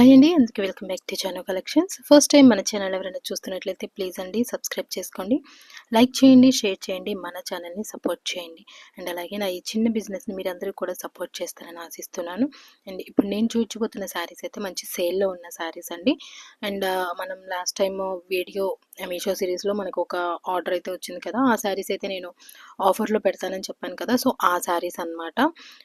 అందుకే welcome back to చానో collections first time మన ఛానల్ ఎవరైనా చూస్తున్నట్లయితే ప్లీజ్ అండి సబ్స్క్రైబ్ చేసుకోండి. లైక్ చేయండి షేర్ చేయండి మన ఛానల్ని సపోర్ట్ చేయండి. అండ్ అలాగే నా ఈ చిన్న బిజినెస్ని మీరు అందరూ కూడా సపోర్ట్ చేస్తారని ఆశిస్తున్నాను. అండ్ ఇప్పుడు నేను చూచిపోతున్న శారీస్ అయితే మంచి సేల్లో ఉన్న శారీస్ అండి. అండ్ uh, మనం లాస్ట్ టైం వీడియో మీషో సిరీస్లో మనకు ఒక ఆర్డర్ అయితే వచ్చింది కదా ఆ శారీస్ అయితే నేను ఆఫర్లో పెడతానని చెప్పాను కదా సో ఆ శారీస్ అన్నమాట.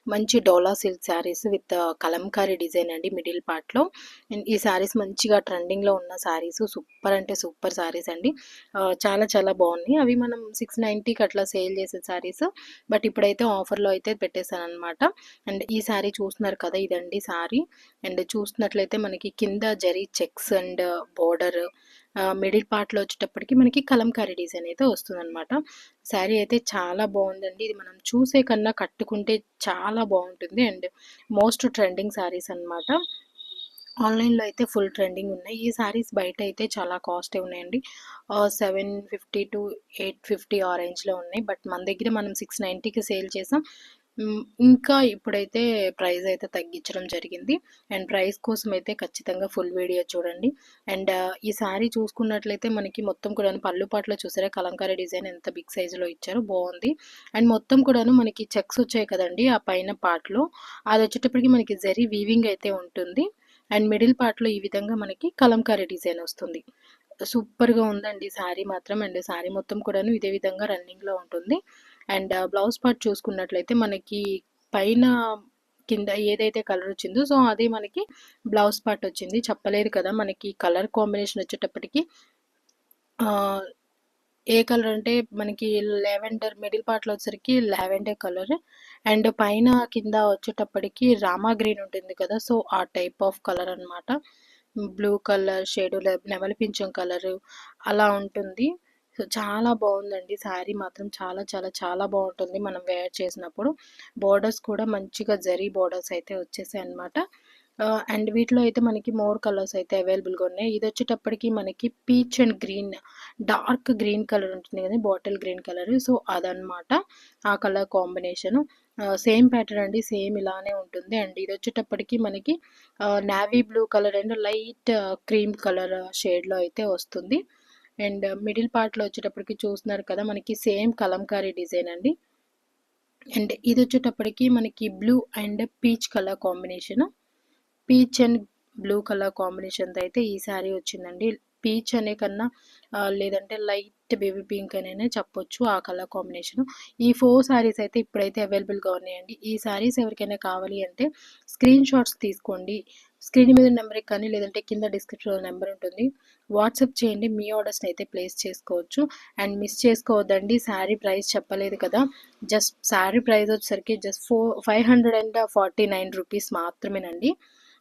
మంచి Dola silk sarees with Kalamkari design అండి మిడిల్ పార్ట్లో అండ్ ఈ శారీస్ మంచిగా ట్రెండింగ్లో ఉన్న శారీస్ సూపర్ అంటే సూపర్ శారీస్ అండి. చాలా చాలా బాగున్నాయి. అవి మనం సిక్స్ నైంటీకి అట్లా సేల్ చేసే శారీస్ బట్ ఇప్పుడైతే ఆఫర్లో అయితే పెట్టేశాను అనమాట అండ్ ఈ శారీ చూస్తున్నారు కదా ఇదండి శారీ అండ్ చూస్తున్నట్లయితే మనకి కింద zari checks and uh, border middle పార్ట్లో వచ్చేటప్పటికి మనకి కలంకారీ డిజైన్ అయితే వస్తుందన్నమాట. శారీ అయితే చాలా బాగుందండి. ఇది మనం చూసే కన్నా కట్టుకుంటే చాలా బాగుంటుంది. అండ్ మోస్ట్ ట్రెండింగ్ శారీస్ అన్నమాట. ఆన్లైన్లో అయితే ఫుల్ ట్రెండింగ్ ఉన్నాయి. ఈ శారీస్ బయట అయితే చాలా కాస్ట్ ఉన్నాయండి. Seven fifty to eight fifty ఆ రేంజ్లో ఉన్నాయి. బట్ మన దగ్గర మనం సిక్స్ నైంటీకి సేల్ చేసాం. ఇంకా ఇప్పుడైతే ప్రైస్ అయితే తగ్గించడం జరిగింది. అండ్ ప్రైస్ కోసం అయితే ఖచ్చితంగా ఫుల్ వీడియో చూడండి. అండ్ ఈ శారీ చూసుకున్నట్లయితే మనకి మొత్తం కూడా పళ్ళు పాటలో చూసారా? కలంకారీ డిజైన్ ఎంత బిగ్ సైజులో ఇచ్చారో బాగుంది. అండ్ మొత్తం కూడాను మనకి చెక్స్ వచ్చాయి కదండి ఆ పైన పార్ట్లో. అది వచ్చేటప్పటికి మనకి జరీ వీవింగ్ అయితే ఉంటుంది. అండ్ మిడిల్ పార్ట్లో ఈ విధంగా మనకి కలంకారీ డిజైన్ వస్తుంది. సూపర్గా ఉందండి శారీ మాత్రం. అండ్ శారీ మొత్తం కూడాను ఇదే విధంగా రన్నింగ్లో ఉంటుంది. అండ్ బ్లౌజ్ పార్ట్ చూసుకున్నట్లయితే మనకి పైన కింద ఏదైతే కలర్ వచ్చిందో సో అదే మనకి బ్లౌజ్ పార్ట్ వచ్చింది. చెప్పలేదు కదా మనకి కలర్ కాంబినేషన్ వచ్చేటప్పటికి. ఏ కలర్ అంటే మనకి లెవెండర్ మిడిల్ పార్ట్లో వచ్చేసరికి లావెండర్ కలర్. అండ్ పైన కింద వచ్చేటప్పటికి రామా గ్రీన్ ఉంటుంది కదా సో ఆ టైప్ ఆఫ్ కలర్ అనమాట బ్లూ కలర్ షేడ్ నెమలి పింఛం కలరు అలా ఉంటుంది. సో చాలా బాగుందండి. శారీ మాత్రం చాలా చాలా చాలా బాగుంటుంది. మనం వేర్ చేసినప్పుడు బోర్డర్స్ కూడా మంచిగా జరీ బోర్డర్స్ అయితే వచ్చేసాయి అనమాట అండ్ వీటిలో అయితే మనకి మోర్ కలర్స్ అయితే అవైలబుల్గా ఉన్నాయి. ఇది వచ్చేటప్పటికి మనకి peach and green dark green colour ఉంటుంది కదా బాటిల్ గ్రీన్ కలర్. సో అదనమాట ఆ కలర్ కాంబినేషన్. సేమ్ ప్యాటర్న్ అండి సేమ్ ఇలానే ఉంటుంది. అండ్ ఇది వచ్చేటప్పటికి మనకి navy blue colour and light cream colour షేడ్లో అయితే వస్తుంది. అండ్ మిడిల్ పార్ట్లో వచ్చేటప్పటికి చూస్తున్నారు కదా మనకి సేమ్ కలంకారీ డిజైన్ అండి. అండ్ ఇది వచ్చేటప్పటికి మనకి blue and peach colour combination. Peach and blue colour కాంబినేషన్తో అయితే ఈ శారీ వచ్చిందండి. పీచ్ అనే కన్నా లేదంటే లైట్ బేబీ పింక్ అనే చెప్పొచ్చు ఆ కలర్ కాంబినేషన్. ఈ ఫోర్ శారీస్ అయితే ఇప్పుడైతే అవైలబుల్గా ఉన్నాయండి. ఈ శారీస్ ఎవరికైనా కావాలి అంటే స్క్రీన్ షాట్స్ తీసుకోండి. స్క్రీన్ మీద నెంబర్కి కానీ లేదంటే కింద డిస్క్రిప్షన్లో నెంబర్ ఉంటుంది. వాట్సాప్ చేయండి మీ ఆర్డర్స్ని అయితే ప్లేస్ చేసుకోవచ్చు. అండ్ మిస్ చేసుకోవద్దండి శారీ ప్రైస్ చెప్పలేదు కదా. జస్ట్ శారీ ప్రైస్ వచ్చేసరికి just four five hundred and forty nine rupees మాత్రమేనండి.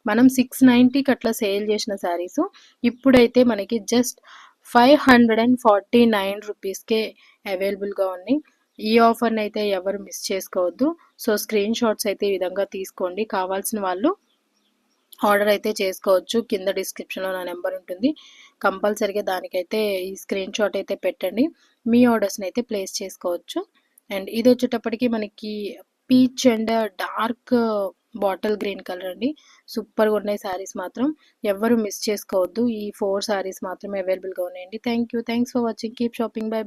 మనం సిక్స్ నైంటీకి అట్లా సేల్ చేసిన శారీస్. ఇప్పుడైతే మనకి just five hundred and forty nine రూపీస్కే అవైలబుల్గా ఉన్నాయి. ఈ ఆఫర్ని అయితే ఎవరు మిస్ చేసుకోవద్దు. సో స్క్రీన్ షాట్స్ అయితే ఈ విధంగా తీసుకోండి. కావాల్సిన వాళ్ళు ఆర్డర్ అయితే చేసుకోవచ్చు. కింద డిస్క్రిప్షన్లో నా నెంబర్ ఉంటుంది. కంపల్సరిగా దానికైతే ఈ స్క్రీన్ షాట్ అయితే పెట్టండి. మీ ఆర్డర్స్ని అయితే ప్లేస్ చేసుకోవచ్చు. అండ్ ఇది వచ్చేటప్పటికి మనకి peach and dark bottle green colour అండి. సూపర్గా ఉన్నాయి శారీస్ మాత్రం. ఎవరు మిస్ చేసుకోవద్దు. ఈ ఫోర్ శారీస్ మాత్రమే అవైలబుల్గా ఉన్నాయండి. Thank you. Thanks for watching. Keep shopping. Bye.